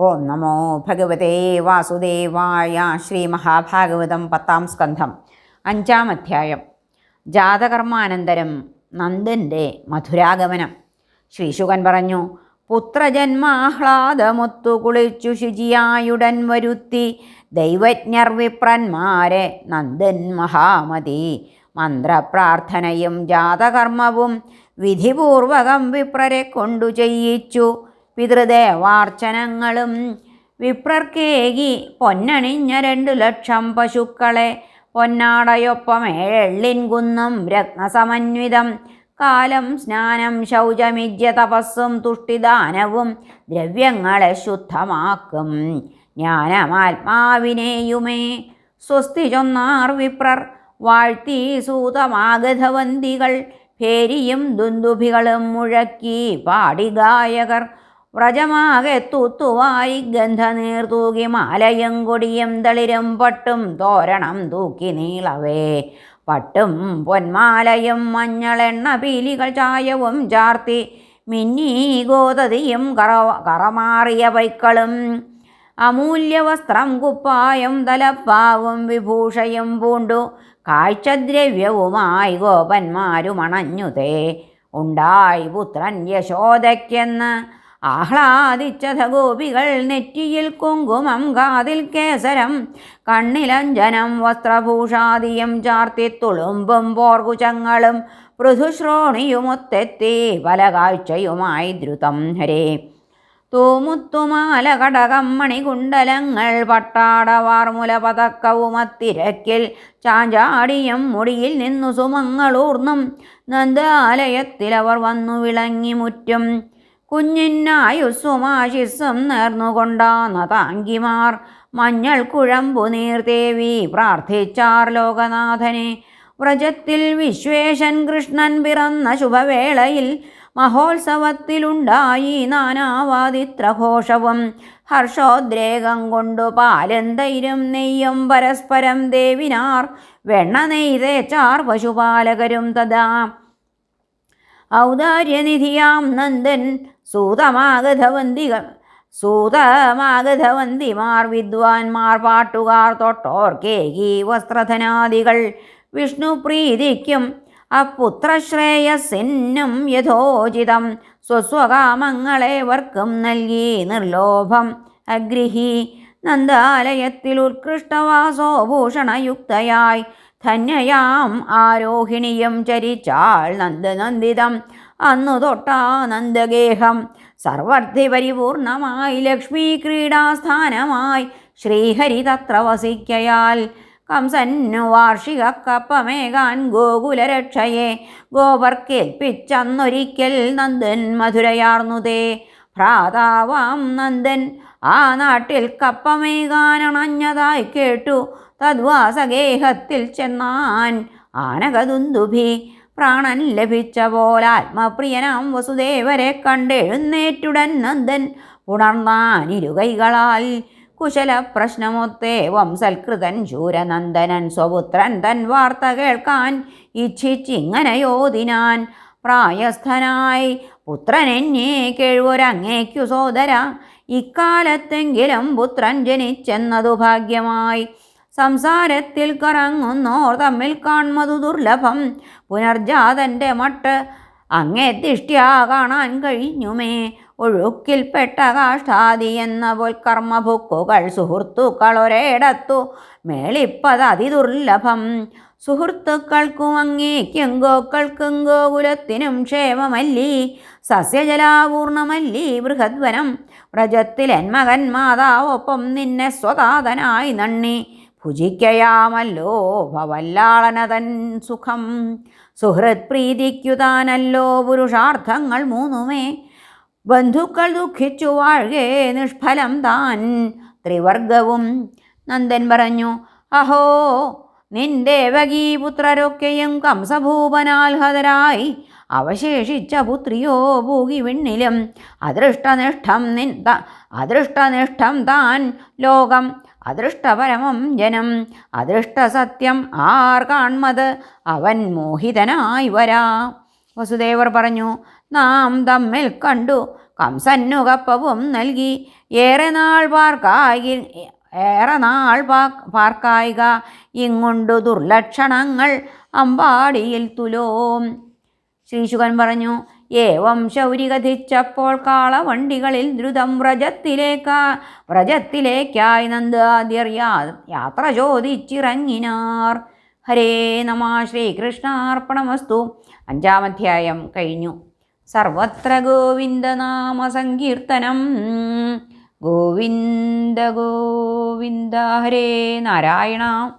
ഓം നമോ ഭഗവതേ വാസുദേവായ ശ്രീ മഹാഭാഗവതം പത്താം സ്കന്ധം. അഞ്ചാം അധ്യായം. ജാതകർമാനന്തരം നന്ദന്റെ മധുരാഗമനം. ശ്രീശുകൻ പറഞ്ഞു പുത്രജന്മാഹ്ലാദമൊത്തു കുളിച്ചു ശുചിയായുടൻ വരുത്തി ദൈവജ്ഞർ വിപ്രന്മാരെ നന്ദൻ മഹാമതി. മന്ത്രപ്രാർത്ഥനയും ജാതകർമ്മവും വിധിപൂർവകം വിപ്രരെ കൊണ്ടു ചെയ്യിച്ചു. പിതൃദേവാർച്ചനങ്ങളും വിപ്രർക്കേകി പൊന്നണിഞ്ഞ രണ്ടു ലക്ഷം പശുക്കളെ പൊന്നാടയൊപ്പം ഏഴെള്ളിൻ കുന്നും രത്നസമന്വിതം. കാലം സ്നാനം ശൗചമിജ്യ തപസ്സും തുഷ്ടിദാനവും ദ്രവ്യങ്ങളെ ശുദ്ധമാക്കും. ജ്ഞാനമാത്മാവിനെയുമേ സ്വസ്തി ചൊന്നാർ വിപ്രർ. വാഴ്ത്തി സൂതമാഗധവന്തികൾ ഭേരിയും ദുന്ദുഭികളും മുഴക്കി പാടിഗായകർ. വ്രജമാകെ തൂത്തുവായി ഗന്ധനീർ തൂകി മാലയും കൊടിയും തളിരും പട്ടും തോരണം തൂക്കി നീളവേ. പട്ടും പൊന്മാലയും മഞ്ഞളെണ്ണ പീലികൾ ചായവും ചാർത്തി മിന്നി ഗോതതിയും കറ കറമാറിയ പൈക്കളും അമൂല്യവസ്ത്രം കുപ്പായം തലപ്പാവും വിഭൂഷയും പൂണ്ടു കാഴ്ചദ്രവ്യവുമായി ഗോപന്മാരുമണഞ്ഞുതേ ഉണ്ടായി പുത്രൻ യശോദയ്ക്കെന്ന് ആഹ്ലാദിച്ചത ഗോപികൾ നെറ്റിയിൽ കുങ്കുമം കാതിൽ കേസരം കണ്ണിലഞ്ജനം വസ്ത്രഭൂഷാദിയും ചാർത്തി തുളുമ്പും പോർകുചങ്ങളും പൃഥുശ്രോണിയുമൊത്തെത്തി പല കാഴ്ചയുമായി ദ്രുതം ഹരേ. തൂമുത്തുമാല കടകം മണികുണ്ടലങ്ങൾ പട്ടാടവാർമുല പതക്കവുമത്തിരക്കിൽ ചാഞ്ചാടിയും മുടിയിൽ നിന്നു സുമങ്ങളൂർന്നും നന്ദാലയത്തിലവർ വന്നു വിളങ്ങി മുറ്റും. കുഞ്ഞിനായുസ്സുമാശിസ്സും നേർന്നുകൊണ്ടാന്ന താങ്കിമാർ. മഞ്ഞൾ കുഴമ്പു നീർദേവി പ്രാർത്ഥിച്ചാർ ലോകനാഥനെ. വ്രജത്തിൽ വിശ്വേശൻ കൃഷ്ണൻ പിറന്ന ശുഭവേളയിൽ മഹോത്സവത്തിലുണ്ടായി നാനാവാദിത്രഘോഷവും. ഹർഷോദ്രേകം കൊണ്ടു പാലും തൈരും നെയ്യും പരസ്പരം ദേവിനാർ. വെണ്ണ നെയ്തേച്ചാർ പശുപാലകരും തഥാ ഔദാര്യനിധിയാം നന്ദൻ സൂതമാഗതവന്തികൾ സൂതമാഗധവന്തിമാർ വിദ്വാൻമാർ പാട്ടുകാർ തൊട്ടോർ തൊട്ടോർക്കേകി വസ്ത്രധനാദികൾ. വിഷ്ണുപ്രീതിക്കും അപ്പുത്രശ്രേയസിന്നും യഥോചിതം. സ്വസ്വകാമങ്ങളേവർക്കും നൽകി നിർലോഭം. അഗ്രിഹി നന്ദാലയത്തിൽ ഉത്കൃഷ്ടവാസോ ഭൂഷണയുക്തയായി ധന്യയാം ആരോഹിണിയും ചരിച്ചാൾ നന്ദനന്ദിതം അന്നു തൊട്ടാ നന്ദഗേഹം. സർവർദ്ധി പരിപൂർണമായി ലക്ഷ്മി ക്രീഡാസ്ഥാനമായി ശ്രീഹരി തത്ര വസിക്കയാൽ. കംസന്നു വാർഷിക കപ്പമേകാൻ ഗോകുലരക്ഷയെ. ഗോപർക്കേൽപ്പിച്ചന്നൊരിക്കൽ നന്ദൻ മധുരയാർന്നുതേ ഭ്രാതാവാം നന്ദൻ ആ നാട്ടിൽ കപ്പമേകാനണഞ്ഞതായി കേട്ടു. തദ്വാസഗേഹത്തിൽ ചെന്നാൻ ആനകതുന്തുഭി പ്രാണൻ ലഭിച്ച പോലാത്മപ്രിയനാം വസുദേവരെ കണ്ടെഴുന്നേറ്റുടൻ നന്ദൻ ഉണർന്നാൻ ഇരുകൈകളാൽ കുശല പ്രശ്നമൊത്തേ വംസൽകൃതൻ ശൂരനന്ദനൻ സ്വപുത്രൻ തൻ വാർത്ത കേൾക്കാൻ ഇച്ഛിച്ചിങ്ങനെയോതിനാൻ പ്രായസ്ഥനായി പുത്രനെന്നെ കേഴുവരങ്ങേക്കു സോദര. ഇക്കാലത്തെങ്കിലും പുത്രൻ ജനിച്ചെന്നതു ഭാഗ്യമായി. സംസാരത്തിൽ കറങ്ങുന്നോർ തമ്മിൽ കാണുന്നതു ദുർലഭം. പുനർജാതന്റെ മട്ട് അങ്ങേ ദിഷ്ട്യാ കാണാൻ കഴിഞ്ഞുമേ. ഒഴുക്കിൽപ്പെട്ട കാഷ്ടാദി എന്ന പോൽ കർമ്മഭുക്കുകൾ സുഹൃത്തുക്കൾ ഒരേടത്തു മേളിപ്പത് അതിദുർലഭം. സുഹൃത്തുക്കൾക്കും അങ്ങേക്കും ഗോക്കൾക്കും ഗോകുലത്തിനും ക്ഷേമമല്ലി. സസ്യജലാപൂർണമല്ലി ബൃഹദ്വനം. വ്രജത്തിലെൻ മകൻ മാതാവൊപ്പം നിന്നെ സ്വതാതനായി നണ്ണി ഭുജിക്കയാമല്ലോ ഭവല്ലാളനതൻ സുഖം. സുഹൃത് പ്രീതിക്കുതാനല്ലോ പുരുഷാർത്ഥങ്ങൾ മൂന്നുമേ. ബന്ധുക്കൾ ദുഃഖിച്ചു വാഴുകേ നിഷ്ഫലം താൻ. ത്രിവർഗവും നന്ദൻ പറഞ്ഞു അഹോ നിന്റെ വകീപുത്രരൊക്കെയും കംസഭൂപനാൽഹതരായി അവശേഷിച്ച പുത്രിയോ ഭൂകി വിണ്ണിലും. അദൃഷ്ടനിഷ്ഠം നിൻ അദൃഷ്ടനിഷ്ഠം താൻ. ലോകം അദൃഷ്ടപരമം ജനം അദൃഷ്ടസത്യം ആർ കാൺമത് അവൻ മോഹിതനായി വരാ. വസുദേവർ പറഞ്ഞു നാം തമ്മിൽ കണ്ടു കംസന്നു കപ്പവും നൽകി. ഏറെ നാൾ പാർക്കായി ഏറെ നാൾ പാ പാർക്കായിക. ഇങ്ങുണ്ടു ദുർലക്ഷണങ്ങൾ അമ്പാടിയിൽ തുലോം. ശ്രീശുഖൻ പറഞ്ഞു ഏവം ശൗരി കഥിച്ചപ്പോൾ കാളവണ്ടികളിൽ ദ്രുതം വ്രജത്തിലേക്കാ വ്രജത്തിലേക്കായി നന്ദാദ്യർ യാത്ര ചോദിച്ചിറങ്ങിനാർ. ഹരേ നമ ശ്രീകൃഷ്ണാർപ്പണമസ്തു. അഞ്ചാമധ്യായം കഴിഞ്ഞു. സർവത്ര ഗോവിന്ദനാമ സങ്കീർത്തനം. ഗോവിന്ദ ഗോവിന്ദ ഹരേ നാരായണ.